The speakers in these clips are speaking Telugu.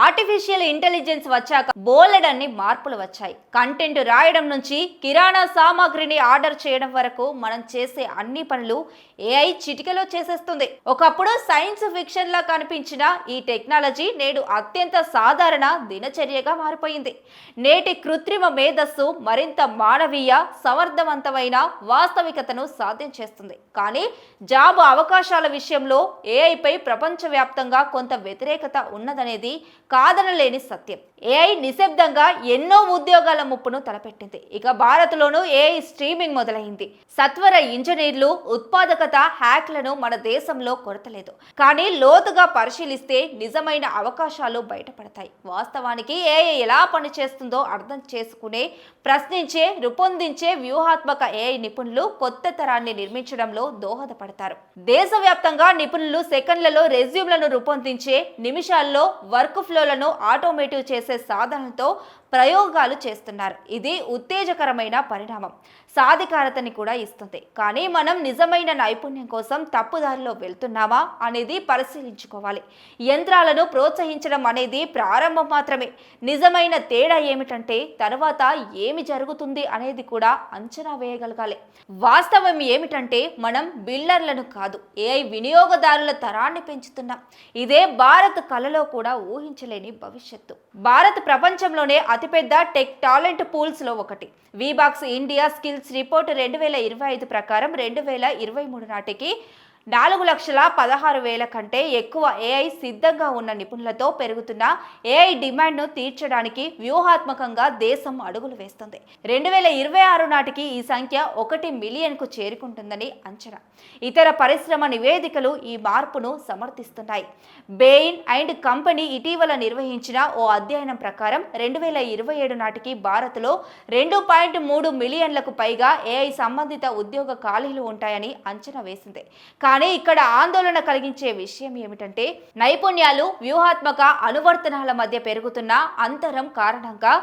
ఆర్టిఫిషియల్ ఇంటెలిజెన్స్ వచ్చాక బోలెడన్ని మార్పులు వచ్చాయి. కంటెంట్ రాయడం నుంచి కిరాణా సామాగ్రిని ఆర్డర్ చేయడం వరకు మనం చేసే అన్ని పనులు ఏఐ చిటికలో చేసేస్తుంది. ఒకప్పుడు సైన్స్ ఫిక్షన్ లా కనిపించిన ఈ టెక్నాలజీ నేడు అత్యంత సాధారణ దినచర్యగా మారిపోయింది. నేటి కృత్రిమ మేధస్సు మరింత మానవీయ సమర్థవంతమైన వాస్తవికతను సాధ్యం చేస్తుంది. కానీ జాబ్ అవకాశాల విషయంలో ఏఐపై ప్రపంచవ్యాప్తంగా కొంత వ్యతిరేకత ఉన్నదనేది కాదనలేని సత్యం. ఏఐ నిశ్శబ్దంగా ఎన్నో ఉద్యోగాల ముప్పును తలపెట్టింది. ఇక భారత్లోనూ ఏఐ స్ట్రీమింగ్ మొదలైంది. సత్వర ఇంజనీర్లు ఉత్పాదకత హ్యాక్లను మన దేశంలో కొరతలేదు. కానీ లోతుగా పరిశీలిస్తే నిజమైన అవకాశాలు బయటపడతాయి. వాస్తవానికి ఏఐ ఎలా పనిచేస్తుందో అర్థం చేసుకునే ప్రశ్నించే రూపొందించే వ్యూహాత్మక ఏఐ నిపుణులు కొత్త తరాన్ని నిర్మించడంలో దోహదపడతారు. దేశవ్యాప్తంగా నిపుణులు సెకండ్లలో రెజ్యూమ్లను రూపొందించే నిమిషాల్లో వర్క్ ఫ్లో ఫ్లోలను ఆటోమేటివ్ చేసే సాధనంతో ప్రయోగాలు చేస్తున్నారు. ఇది ఉత్తేజకరమైన పరిణామం. సాధికారతని కూడా ఇస్తుంది. కానీ మనం నిజమైన నైపుణ్యం కోసం తప్పుదారిలో వెళ్తున్నామా అనేది పరిశీలించుకోవాలి. యంత్రాలను ప్రోత్సహించడం అనేది ప్రారంభం మాత్రమే. నిజమైన తేడా ఏమిటంటే తర్వాత ఏమి జరుగుతుంది అనేది కూడా అంచనా వేయగలగాలి. వాస్తవం ఏమిటంటే మనం బిల్డర్లను కాదు ఏఐ వినియోగదారుల తరాన్ని పెంచుతున్నాం. ఇదే భారత్ కళలో కూడా ఊహించలేని భవిష్యత్తు. భారత్ ప్రపంచంలోనే అతిపెద్ద టెక్ టాలెంట్ పూల్స్లో ఒకటి. వీబాక్స్ ఇండియా స్కిల్స్ రిపోర్ట్ రెండు వేల ఇరవై ఐదు ప్రకారం రెండు వేల ఇరవై మూడు నాటికి నాలుగు లక్షల పదహారు వేల కంటే ఎక్కువ ఏఐ సిద్ధంగా ఉన్న నిపుణులతో పెరుగుతున్న ఏఐ డిమాండ్ను తీర్చడానికి వ్యూహాత్మకంగా దేశం అడుగులు వేస్తుంది. రెండు వేల ఇరవై ఆరు నాటికి ఈ సంఖ్య ఒకటి మిలియన్కు చేరుకుంటుందని అంచనా. ఇతర పరిశ్రమ నివేదికలు ఈ మార్పును సమర్థిస్తున్నాయి. బెయిన్ అండ్ కంపెనీ ఇటీవల నిర్వహించిన ఓ అధ్యయనం ప్రకారం రెండు వేల ఇరవై ఏడు నాటికి భారత్లో రెండు పాయింట్ మూడు మిలియన్లకు పైగా ఏఐ సంబంధిత ఉద్యోగ ఖాళీలు ఉంటాయని అంచనా వేసింది. కానీ ఇక్కడ ఆందోళన కలిగించే విషయం ఏమిటంటే నైపుణ్యాలు వ్యూహాత్మక అనువర్తనాల మధ్య పెరుగుతున్న అంతరం కారణంగా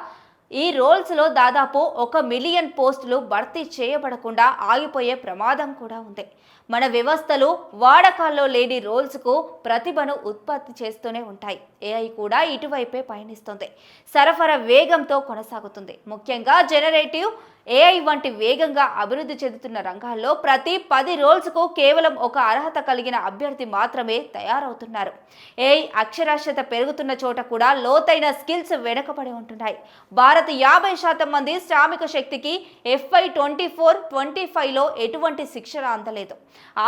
ఈ రోల్స్లో దాదాపు ఒక మిలియన్ పోస్టులు భర్తీ చేయబడకుండా ఆగిపోయే ప్రమాదం కూడా ఉంది. మన వ్యవస్థలు వాడకాల్లో లేని రోల్స్కు ప్రతిభను ఉత్పత్తి చేస్తూనే ఉంటాయి. ఏఐ కూడా ఇటువైపే పయనిస్తుంది. సరఫరా వేగంతో కొనసాగుతుంది. ముఖ్యంగా జనరేటివ్ ఏఐ వంటి వేగంగా అభివృద్ధి చెందుతున్న రంగాల్లో ప్రతి పది రోల్స్కు కేవలం ఒక అర్హత కలిగిన అభ్యర్థి మాత్రమే తయారవుతున్నారు. ఏఐ అక్షరాస్యత పెరుగుతున్న చోట కూడా లోతైన స్కిల్స్ వెనుకబడి ఉంటున్నాయి. భారత్ యాభై శాతం మంది శ్రామిక శక్తికి ఎఫ్ఐ ట్వంటీ ఫోర్ ట్వంటీ ఫైవ్లో ఎటువంటి శిక్షణ అందలేదు.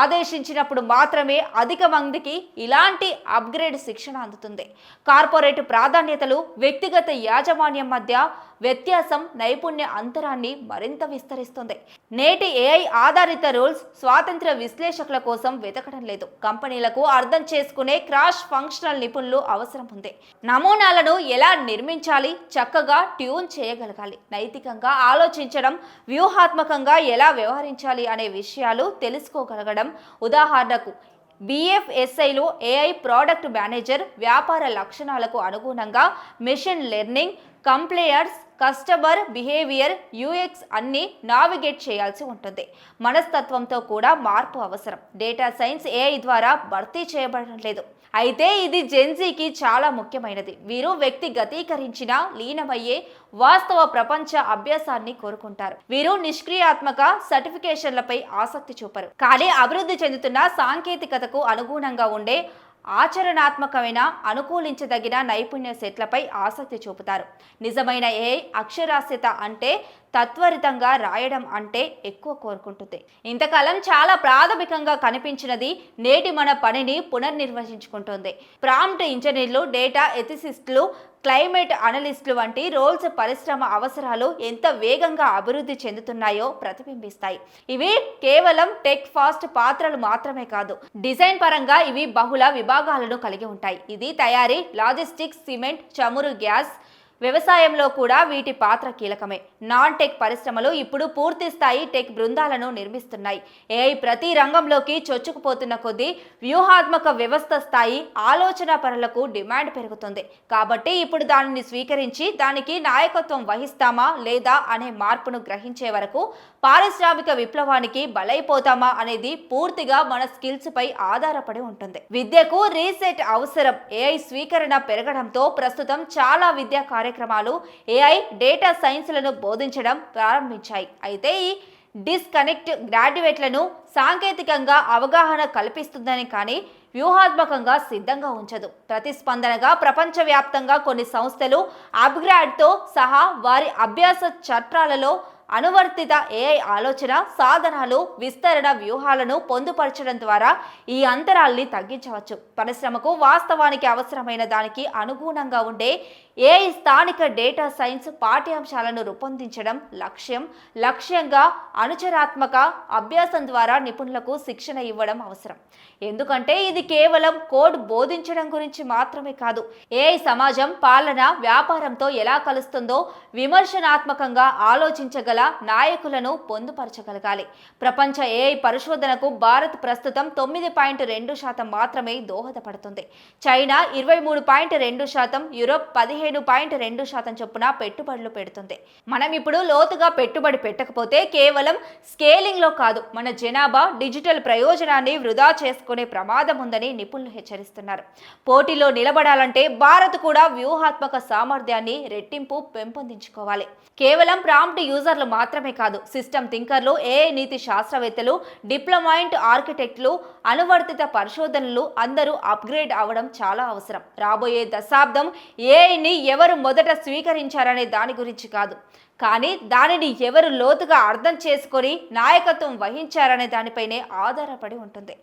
ఆదేశించినప్పుడు మాత్రమే అధిక మందికి ఇలాంటి అప్గ్రేడ్ శిక్షణ అందుతుంది. కార్పొరేట్ ప్రాధాన్యతలు వ్యక్తిగత యాజమాన్యం మధ్య వ్యత్యాసం నైపుణ్య అంతరాన్ని మరింత విస్తరిస్తుంది. నేటి ఏఐ ఆధారిత రూల్స్ స్వాతంత్ర విశ్లేషకుల కోసం వెతకడం లేదు. కంపెనీలకు అర్థం చేసుకునే క్రాష్ ఫంక్షనల్ నిపుణులు అవసరం ఉంది. నమూనాలను ఎలా నిర్మించాలి? చక్కగా ట్యూన్ చేయగలగాలి. నైతికంగా ఆలోచించడం వ్యూహాత్మకంగా ఎలా వ్యవహరించాలి అనే విషయాలు తెలుసుకోగలగడం ఉదాహరణకు బిఎఫ్ఎస్ఐలో ఏఐ ప్రోడక్ట్ మేనేజర్ వ్యాపార లక్షణాలకు అనుగుణంగా మెషిన్ లెర్నింగ్ కంప్లేయర్స్ కస్టమర్ బిహేవియర్ యూఎక్స్ అన్ని నావిగేట్ చేయాల్సి ఉంటుంది. మనస్తత్వంతో కూడా మార్పు అవసరం. డేటా సైన్స్ ఏఐ ద్వారా భర్తీ చేయబడడం లేదు అయితే ఇది జెన్జీకి చాలా ముఖ్యమైనది. వీరు వ్యక్తిగతీకరించిన లీనమయ్యే వాస్తవ ప్రపంచ అభ్యాసాన్ని కోరుకుంటారు. వీరు నిష్క్రియాత్మక సర్టిఫికేషన్లపై ఆసక్తి చూపరు. కానీ అభివృద్ధి చెందుతున్న సాంకేతికతకు అనుగుణంగా ఉండే ఆచరణాత్మకమైన అనుకూలించదగిన నైపుణ్య సెట్లపై ఆసక్తి చూపుతారు. నిజమైన ఏ అక్షరాస్యత అంటే తత్వరితంగా రాయడం అంటే ఎక్కువ కోరుకుంటుంది. ఇంతకాలం చాలా ప్రాథమికంగా కనిపించినది నేటి మన పనిని పునర్నిర్వచించుకుంటుంది ప్రాంప్ట్ ఇంజనీర్లు డేటా ఎథిసిస్టులు క్లైమేట్ అనలిస్టులు వంటి రోల్స్ పరిశ్రమ అవసరాలు ఎంత వేగంగా అభివృద్ధి చెందుతున్నాయో ప్రతిబింబిస్తాయి. ఇవి కేవలం టెక్ ఫాస్ట్ పాత్రలు మాత్రమే కాదు డిజైన్ పరంగా ఇవి బహుళ విభాగాలను కలిగి ఉంటాయి. ఇది తయారీ లాజిస్టిక్స్ సిమెంట్ చమురు గ్యాస్ వ్యవసాయంలో కూడా వీటి పాత్ర కీలకమే. నాన్ టెక్ పరిశ్రమలు ఇప్పుడు పూర్తి స్థాయి టెక్ బృందాలను నిర్మిస్తున్నాయి. ఏఐ ప్రతి రంగంలోకి చొచ్చుకుపోతున్న కొద్దీ వ్యూహాత్మక వ్యవస్థ స్థాయి ఆలోచన పరులకు డిమాండ్ పెరుగుతుంది. కాబట్టి ఇప్పుడు దానిని స్వీకరించి దానికి నాయకత్వం వహిస్తామా లేదా అనే మార్పును గ్రహించే వరకు పారిశ్రామిక విప్లవానికి బలైపోతామా అనేది పూర్తిగా మన స్కిల్స్ పై ఆధారపడి ఉంటుంది. విద్యకు రీసెట్ అవసరం. ఏఐ స్వీకరణ పెరగడంతో ప్రస్తుతం చాలా విద్యా కార్యక్రమాలు ఏఐ డేటా సైన్స్లను బోధించడం ప్రారంభించాయి. అయితే ఈ డిస్కనెక్ట్ గ్రాడ్యుయేట్లను సాంకేతికంగా అవగాహన కల్పిస్తుందని కానీ వ్యూహాత్మకంగా సిద్ధంగా ఉంచదు. ప్రతిస్పందనగా ప్రపంచవ్యాప్తంగా కొన్ని సంస్థలు అప్గ్రాడ్తో సహా వారి అభ్యాస చట్రాలలో అనువర్తిత ఏఐ ఆలోచన సాధనాలు విస్తరణ వ్యూహాలను పొందుపరచడం ద్వారా ఈ అంతరాల్ని తగ్గించవచ్చు. పరిశ్రమకు వాస్తవానికి అవసరమైన దానికి అనుగుణంగా ఉండే ఏఐ స్థానిక డేటా సైన్స్ పాఠ్యాంశాలను రూపొందించడం లక్ష్యం. లక్ష్యంగా అనుచరాత్మక అభ్యాసం ద్వారా నిపుణులకు శిక్షణ ఇవ్వడం అవసరం. ఎందుకంటే ఇది కేవలం కోడ్ బోధించడం గురించి మాత్రమే కాదు. ఏఐ సమాజం పాలన వ్యాపారంతో ఎలా కలుస్తుందో విమర్శనాత్మకంగా ఆలోచించగల నాయకులను పొందుపరచగలగాలి. ప్రపంచ ఏఐ పరిశోధనకు భారత్ ప్రస్తుతం తొమ్మిది పాయింట్ రెండు శాతం మాత్రమే దోహదపడుతుంది. చైనా ఇరవై మూడు పాయింట్ రెండు శాతం యూరోప్ పదిహేను పాయింట్ రెండు శాతం చొప్పున పెట్టుబడులు పెడుతుంది. మనం ఇప్పుడు లోతుగా పెట్టుబడి పెట్టకపోతే కేవలం స్కేలింగ్లో కాదు మన జనాభా డిజిటల్ ప్రయోజనాన్ని వృధా చేసుకునే ప్రమాదం ఉందని నిపుణులు హెచ్చరిస్తున్నారు. పోటీలో నిలబడాలంటే భారత్ కూడా వ్యూహాత్మక సామర్థ్యాన్ని రెట్టింపు పెంపొందించుకోవాలి. కేవలం ప్రాంప్ట్ యూజర్లు మాత్రమే కాదు సిస్టమ్ థింకర్లు ఏఐ నీతి శాస్త్రవేత్తలు డిప్లొమాయింట్ ఆర్కిటెక్ట్లు అనువర్తిత పరిశోధనలు అందరూ అప్గ్రేడ్ అవడం చాలా అవసరం. రాబోయే దశాబ్దం ఏఐని ఎవరు మొదట స్వీకరించారనే దాని గురించి కాదు. కానీ దానిని ఎవరు లోతుగా అర్థం చేసుకొని నాయకత్వం వహించారనే దానిపైనే ఆధారపడి ఉంటుంది.